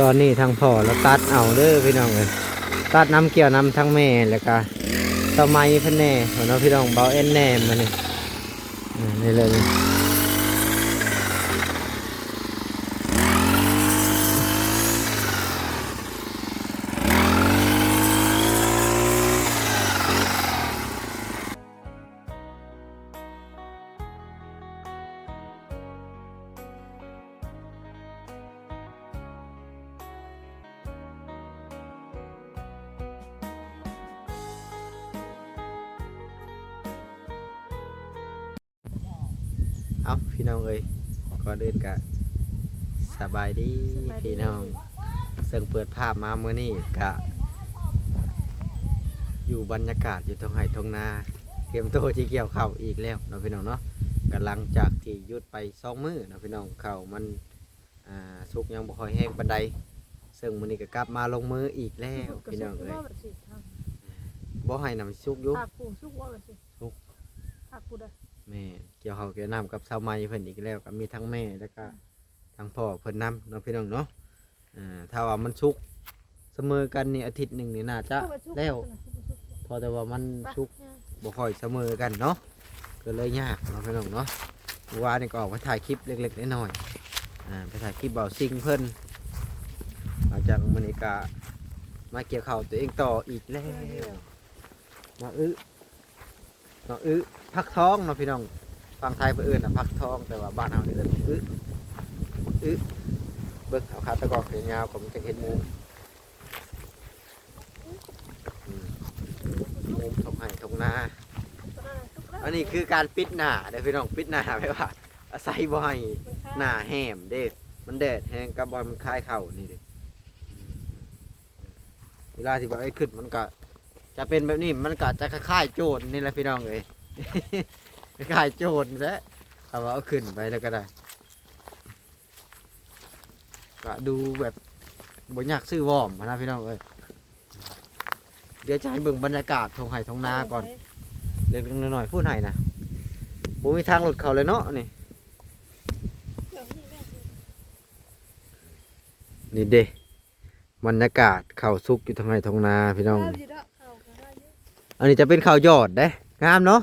ตอนนี้ทางพ่อแล้วตัดเอาเด้อพี่น้องเลยตัดน้ำเกี่ยวน้ำทั้งแม่แล้วก็ต่อไม้พันแน่หัวเน้องพี่น้องเบาเอ็นแน่มาเนี่ยนี่เลย เอาพี่น้องเอ้ยก่อนอื่นกะสบายดีพี่น้องซึ่งเปิดภาพมาเมื่อนี้กะ อยู่บรรยากาศอยู่ตรงไห่ตรงนาเตรียมตัวที่เกี่ยวข้าวอีกแล้วเนาะพี่น้องเนาะกำลังจากที่หยุดไปสองมื้อเนาะพี่น้องข้าวมันอ่าสุกยังบ่ค่อยแห้งปานใดซึ่งมื้อนี้ก็กลับมาลงมืออีกแล้วพี่น้องเอ้ยบ่ให้นำสุกอยู่ผักปูสุกว่ากันสิสุกผักปูได้แม่เกี่ยวเขาวเกี่ยวน้ำกับชาวไม้เพิ่นอีกแล้วก็มีทั้งแม่แล้วก็ทั้งพ่อเพิ่นนํเนาะพี่น้องเนาะอ่าถ้าว่ามันชุกเสมอกันนี่อาทิตย์หนึ่งนี่น่าจะแล้วพอแต่ว่ามันชุกบ่ค่อยเสมอกันเนาะก็เลยยากเนาะพี่น้องเนาะเมื่อวานนี่ก็ออกไปถ่ายคลิปเล็กๆน้อยๆอ่าไปถ่ายคลิปเบาซิงเพิ่นหลังจากมื้อนี้ก็มาเกี่ยวข้าวตัวเองต่ออีกแล้วมาอึ มาอึพักท้องเนาะพี่น้องฟังไทยเพื่อนน่ะพักท้องแต่ว่าบ้านเราเนี่ยเอิ้นอึอึเบิกเอาขาตะกอกเขียนยาวผมจะเห็นมูอืมหมูทงไห้ทงนาอันนี้คือการปิดหน้าเด้อพี่น้องปิดหน้าไม่ว่าอาศัยบ่ให้หน้าแหมเด้มันแดดแห้งกับบอลมันคลายเข่านี่เด้เวลาที่ว่าไอ้ขึ้นมันก็ จะเป็นแบบนี้มันก็จะคล้ายๆโจรนี่แหละพี่น้องเอ้ย คล้ายๆโจรซะเอาเอาขึ้นไปแล้วก็ได้ก็ดูแบบบนยากซื้อวอมนะพี่น้องเอ้ยเดี๋ยวจะให้เบิ่งบรรยากาศทงไห่ทงนาก่อนเล็กๆหน่อยๆพูดไห่นะผมมีทางหลุดเขาเลยเนาะนี่นี่เด้บรรยากาศเขาซุกอยู่ทางไห่ทงนาพี่น้อง อันนี้จะเป็นข้าวยอดเด้งามเนาะ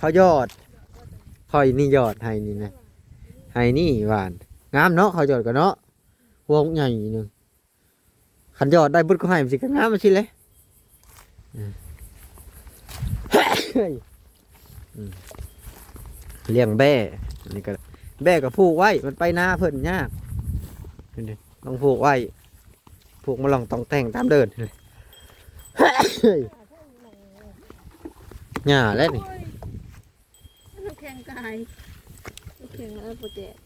ข้าวยอดพอยนี่ยอดไห้นี่นะไห้นี่หวานงามเนาะข้าวยอดกันเนาะหัวใหญ่หนึ่งขันยอดได้บุญก็ให้มันสิก็งามมาชิเลยเฮ้ยเลี้ยงแบ่อันนี้ก็แบ่ก็ผูกไว้ มันไปหน้าเพิ่นยากต้องผูกไว้ผูกมาลองต้องแต่งตามเดินเลย หญ้าแล้วนี่แข่งกายแข่งแล้วโปรเจกต์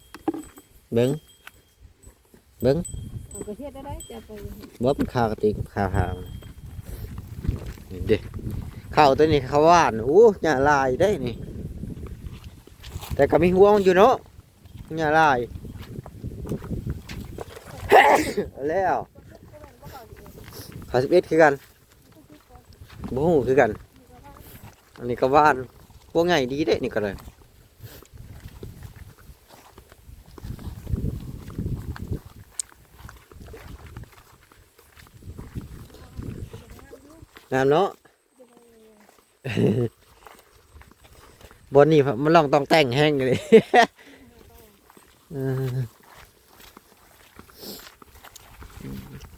เบิ้งเบิ้งเอาประเทศได้ได้จะไปบ่เป็นข้าวกระติกข้าวหาวนี่เด้ข้าวตัวนี้ข้าวหวานอู้หญ้าลายได้นี่ แต่ก็มีห่วงอยู่เนาะหญ้าลายเอาแล้วข้าวสิบเอ็ดคือกันบ่ฮู้คือกัน อันนี้ก็หวานพวกไงดีเด้นี่ก็เลยงามเนาะบนนี่มันลองต้องแต่งแห้งเลย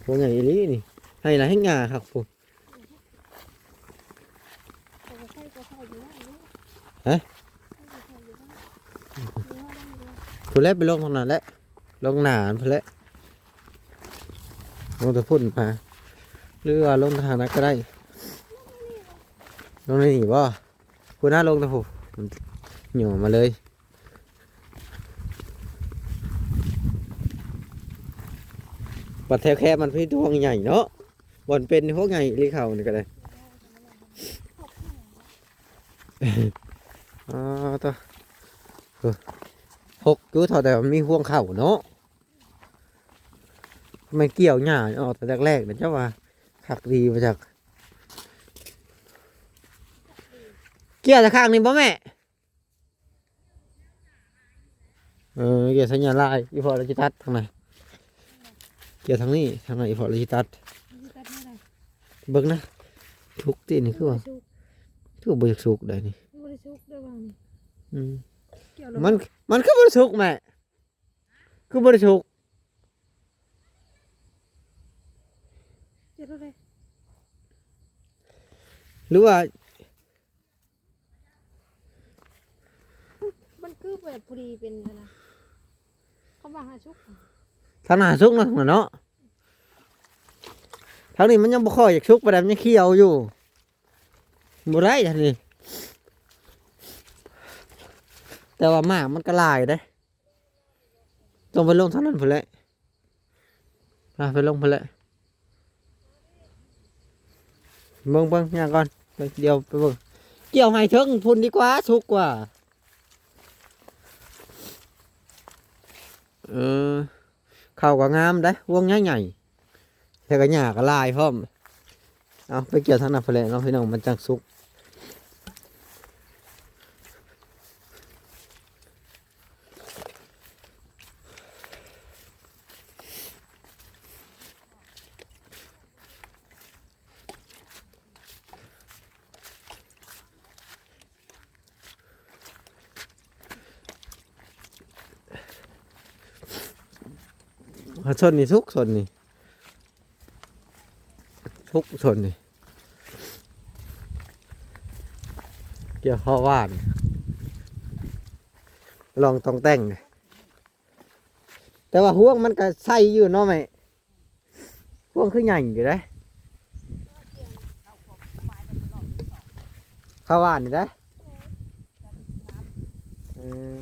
พวกใหญ่อีหลีนี่ให้ละให้งาครับผม ฮะ ผู้เล็บไปลงตรงนั้นแหละลงหนานผู้เล็บลงตะพุ่นมาหรือว่าลงทางนั้นก็ได้ลงในนี่บ่คุณน่าลงตะพุ่นหย่อมาเลยบัดแถวแคบมันพี่ดวงใหญ่เนาะบอนเป็นพวกใหญ่ลีเขานี่ก็ได้อ่าตัวเออ หกอยู่เท่าแต่มันมีห่วงเข่าเนาะไม่เกี่ยวหญ้าออกแต่แรกๆนะเจ้าว่าขักดีมาจาก เกี่ยวแต่ข้างนี้ป่ะแม่เออเกี่ยวสัญญาณลายอีพอเราจะตัดทางไหนกี่ยวทางนี้ทางไหนพอเลยตัดมันตัดไม่ได้เบิ่งนะทุกตีนี่คือว่าชุกคือบ่อยากสุกได้นี่บริชุกด้วยบ้างนี่อืมเกี่ยว มันมันคือบ่ได้สุกแม่คือบ่ได้สุกเกี่ยวด้วยหรือว่า มันคือแบบพอดีเป็นอะไรนะเขาว่าหาชุกทางหน้าสุกเนาะเนาะทางนี้มันยังบ่ค่อยอยากสุกปานใดมันยังเขียวอยู่บ่ได้ทางนี้ แต่ว่าหมากมันก็ลายเด้ต้องไปลงทานั้นพุ่นแหละอะไปลงพุ่นแหละเบิ่งเบิ่งย่างก่อนเดี๋ยวไปเบิ่งเกี่ยวให้ถึงพุ่นดีกว่าสุกกว่า เออเข้าวก็งามได้วงใหญ่ๆแต่ก็หญ้าก็ลายพร้อมเอาไปเกี่ยวทางนั้นพุ่นแหละเนาะพี่น้องมันจังสุก อะส่วนนี้ทุกส่วนนี้ทุกส่วนนี้เกี่ยวข้อว่าน ลองต้องแต่งแต่ว่าห่วงมันก็ใส่อยู่เนาะไหมห่วงคือใหญ่อยู่ได้ข้าวหวานนี่ได้เออ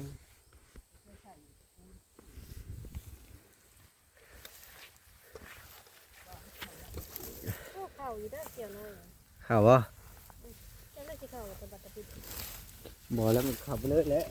พวกเขาอยู่ได้เกี่ยวน้ ข้าววะแล้วนั่นคือเขาเป็นบัตรปิดบ่แล้วมันขับไปเลยแหละ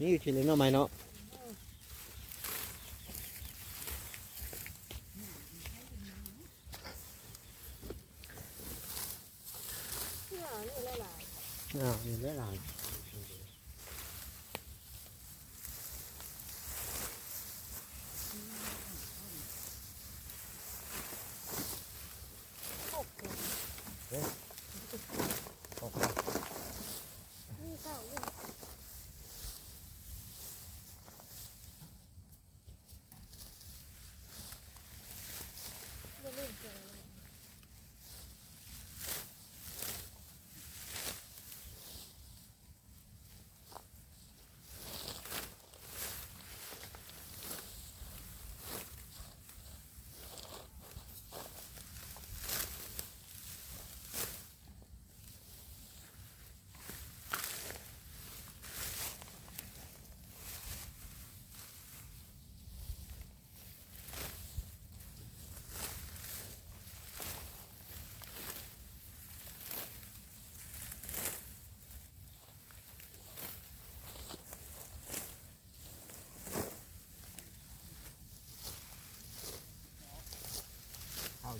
นี่อยู่ที่เล็กเนาะไหมเนาะ เชื่อนี่หลาย อ้าวนี่ได้หลาย ๆพวกนี่เข้าอยู่บ่เลิกเกี่ยวเลย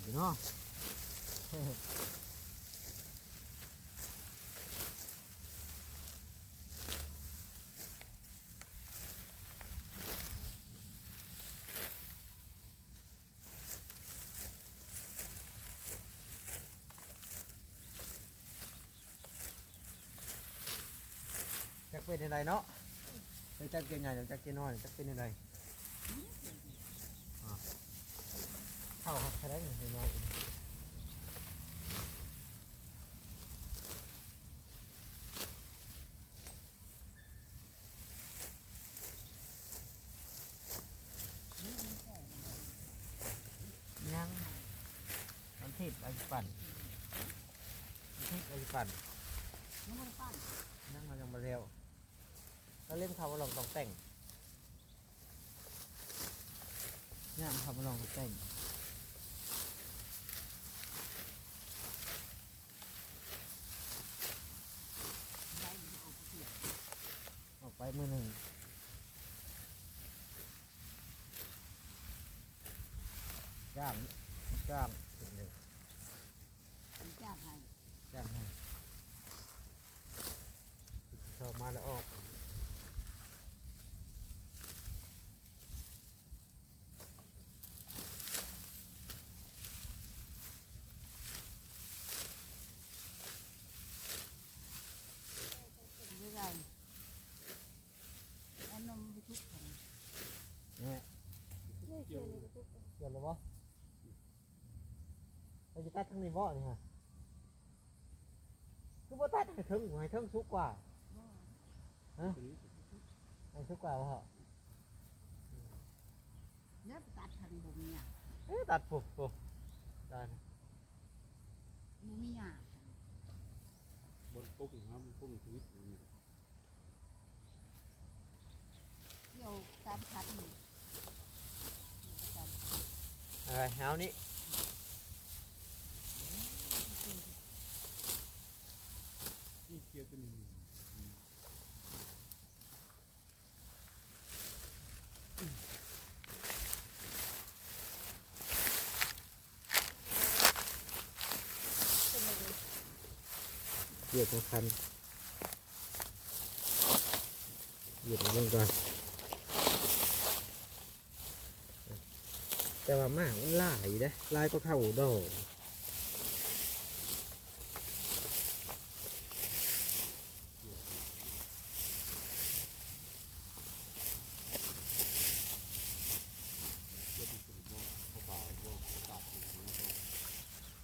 อยู่เนาะจักเป็นอะไรเนาะเดี๋ยวจักเป็นใหญ่เดี๋ยวจักเป็นน้อยจักเป็นอะไรอ่า เข้าครับแค่ได้หนึ่งน้อยยังมันทิพย์อายุปั่นมันทิพย์อายุปั่นน้ำมันปั้นนั่งมายังมาเร็วแล้วเล่นคำว่าลองต้องแต่งเนี่ยคำว่าลองต้องแต่งออกไปมือหนึ่งจ้าง จ้างถึงเลย จ้าให้ จ้างให้เข้ามาแล้วออก ไม่ไงเอานมไปทุกคน เนี่ย ไม่เกี่ยวเลยทุก เกี่ยวเลยบ่เราจะ ตัดทั้งนี้บ่นี่ฮะคือบ่ตัดให้ถึงให้ถึงสุกกว่าฮะให้สุกกว่าบ่ฮะเนี่ยตัดทางบ่มีอะเอ๊ะตัดปุ๊บปุ๊บได้นะบ่มีอะบนปุ๊กนะครับปุ๊กชีวิตอยู่นี่เกี่ยวตามพันนี่อะไรเอานี่นี่เกียร์ตัวนี้ เหยียบสำคัญเหยียบลงก่อนแต่ว่ามากมันลายนะลายก็เข้าดอก เกียร์ที่สุดบ่เขาเปล่าบ่ตัดอยู่นี่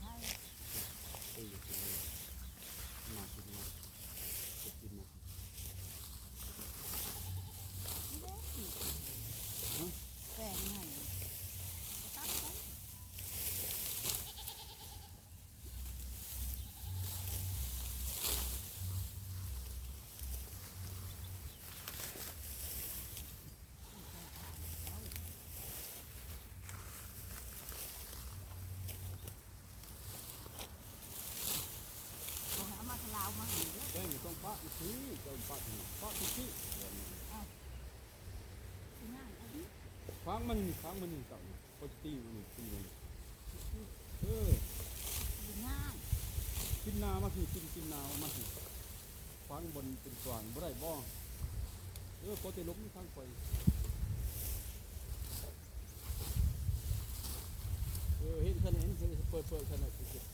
บ่ ให้ ตีอยู่ที่นี่มากินมาจะกินมา แป้งให้ตัดไป เอาให้เอามาทลาวมาให้เด้อ แป้งนี่ต้องปะอีกทีเจ้าปะที่ปะที่ที่สิง่ายเอาดิฟังมันนี่ฟังมันนี่กับโคตรตีมันนี่ตีมันเออสิง่ายกินนามาสิกินกินนามาสิฟังบนเป็นกลางบ่ได้บ่เออโคตรล้มทางไปเออเห็นขนาดเห็นเปิดเปิดขนาดสิเ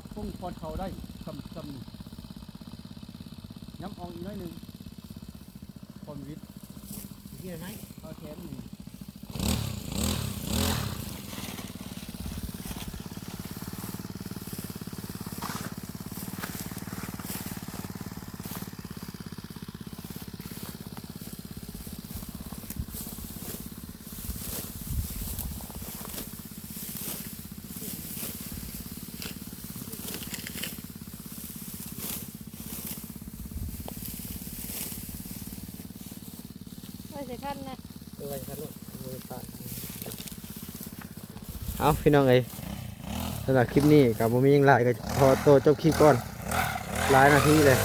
ครับพุ่งพอดเขาได้ซำซำย้ำอองอีกน้อยหนึ่งพรวิทย์เห็นไหม เอาแขนนี่ ไว้ใส่คันนะด้วยครับลูกมือปาดเอาพี่น้องเอ้ยสำหรับคลิปนี้กับผมมียังหลายก็พอโตวจบคลิปก่อนหลายนาทีเลย